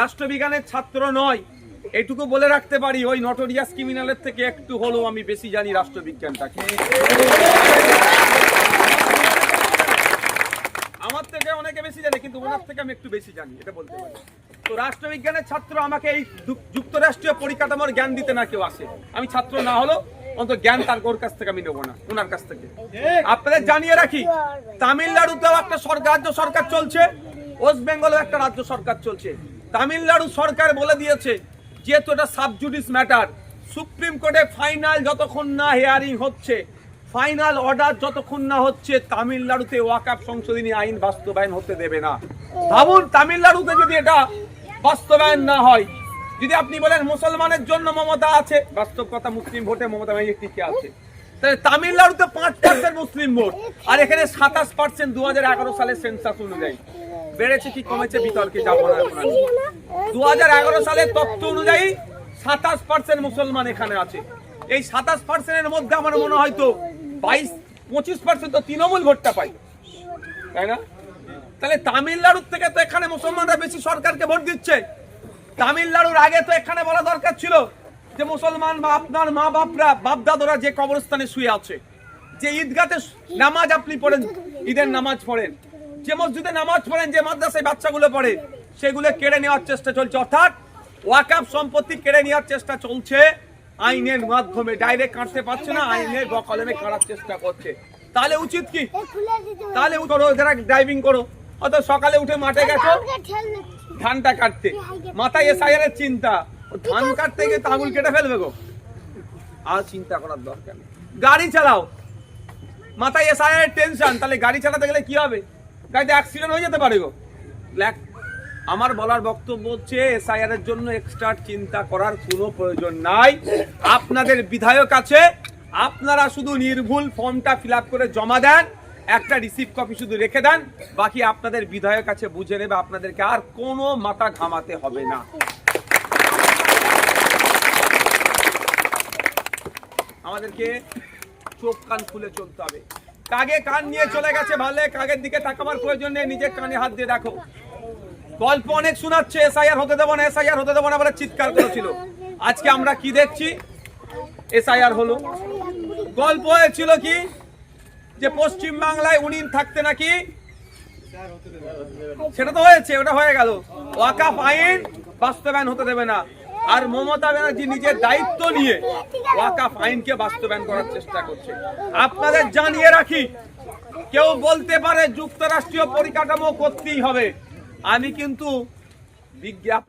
রাষ্ট্রবিজ্ঞানের ছাত্র নয়। এটুকু বলে রাখতে পারি, ওই নটোরিয়াস ক্রিমিনালের থেকে একটু হলেও আমি বেশি জানি রাষ্ট্রবিজ্ঞানটাকে। আমার থেকে অনেকে বেশি জানে, কিন্তু ওনার থেকে আমি একটু বেশি জানি, এটা বলতে পারি। তো রাষ্ট্রবিজ্ঞানের ছাত্র আমাকে এই যুক্তরাষ্ট্রীয় পরিকাঠামোর জ্ঞান দিতে না কেউ আসে। আমি ছাত্র না হলো অন্তত জ্ঞান তার ওর কাছ থেকে আমি নেব না, ওনার কাছ থেকে। আপনাদের জানিয়ে রাখি, তামিলনাড়ুতেও একটা সরকার রাজ্য সরকার চলছে, ওয়েস্ট বেঙ্গলেও একটা রাজ্য সরকার চলছে। তামিলনাড়ু সরকার বলে দিয়েছে, যেহেতু এটা সাবজুডিস ম্যাটার, সুপ্রিম কোর্টে ফাইনাল যতক্ষণ না হেয়ারিং হচ্ছে, ফাইনাল অর্ডার যতক্ষণ না হচ্ছে, তামিলনাড়ুতে ওয়াকাপ সংশোধনী আইন বাস্তবায়ন হতে দেবে না। ভাবুন, তামিলনাড়ুতে যদি এটা বাস্তবায়ন না হয়, যদি আপনি বলেন মুসলমানের জন্য মমতা আছে, বাস্তব কথা মুসলিম ভোটে মমতা ব্যানার্জি টিকে আছে। তাহলে তামিলনাড়ুতে পাঁচ পার্সেন্ট মুসলিম ভোট, আর এখানে সাতাশ পার্সেন্ট দু সালের সেন্সাস অনুযায়ী। বেড়েছে কি কমেছে বিতর্কে যাব না দু হাজার এগারো সালের তথ্য অনুযায়ী সাতাশ পার্সেন্ট মুসলমান এখানে আছে। এই সাতাশ পার্সেন্টের মধ্যে আমার মনে হয় তো বাইশ পঁচিশ পার্সেন্ট তো তৃণমূল ভোটটা পাই তাই না? তাহলে তামিলনাড়ুর থেকে তো এখানে মুসলমানরা বেশি সরকারকে ভোট দিচ্ছে। তামিলনাড়ুর আগে তো এখানে বলা দরকার ছিল যে মুসলমান বা আপনার মা বাপরা, বাপদাদরা যে কবরস্থানে শুয়ে আছে, যে ঈদগাতে নামাজ আপনি পড়েন, ঈদের নামাজ পড়েন। যে মসজিদে নামাজ পড়েন যে মাদ্রাসায় বাচ্চাগুলো পড়ে সেগুলো কেড়ে নেওয়ার চেষ্টা চলছে। অর্থাৎ ওয়াকাপ সম্পত্তি কেড়ে নেওয়ার চেষ্টা চলছে। আইনের মাধ্যমে ডাইরেক্ট কাটতে পারছে না আইনের বকলমে কাটার চেষ্টা করছে। তাহলে উচিত কি? তাহলে করো যারা ড্রাইভিং করো। হয়তো সকালে উঠে মাঠে গেছো ধানটা কাটতে। মাথায় এসআইআর চিন্তা। ধান কাটতে গিয়ে তাগুল কেটে ফেলবে গো। আর চিন্তা করার দরকার নেই। গাড়ি চালাও। মাথায় এসআইআর টেনশন তাহলে গাড়ি চালাতে গেলে কি হবে? গাড়িতে অ্যাক্সিডেন্ট হয়ে যেতে পারে গো। লেখ- আমার বলার বক্তব্য হচ্ছে এসআইআর এর জন্য এক্সট্রা চিন্তা করার কোনো প্রয়োজন নাই। আপনাদের বিধায়ক আছে, আপনারা শুধু নির্ভুল ফর্মটা ফিল করে জমা দেন, একটা রিসিভ কপি শুধু রেখে দেন, বাকি আপনাদের বিধায়ক আছে, বুঝে নেবে, আপনাদেরকে আর কোনো মাথা ঘামাতে হবে না। আমাদেরকে চোখ কান খুলে চলতে হবে। কাগে কান নিয়ে চলে গেছে ভালে কাগের দিকে তাকাবার প্রয়োজন নেই, নিজের কানে হাত দিয়ে দেখো। গল্প অনেক শোনাচ্ছে, এসআইআর হতে দেবো না, এসআইআর হতে দেবো না বলে চিৎকার করেছিল। আজকে আমরা কি দেখছি? এসআইআর হলো। গল্প হয়েছিল কি? যে পশ্চিম বাংলায় উনি থাকতে নাকি? সেটা তো হয়েছে, ওটা হয়ে গেল। ওয়াকাফ আইন বাস্তবায়ন হতে দেবে না। আর মমতা ব্যানার্জি নিজের দায়িত্ব নিয়ে ওয়াকাফ আইনকে বাস্তবায়ন করার চেষ্টা করছে। আপনাদের জানিয়ে রাখি, কেউ বলতে পারে যুক্তরাষ্ট্রীয় পরিকাঠামো করতেই হবে। আমি কিন্তু বিজ্ঞাপন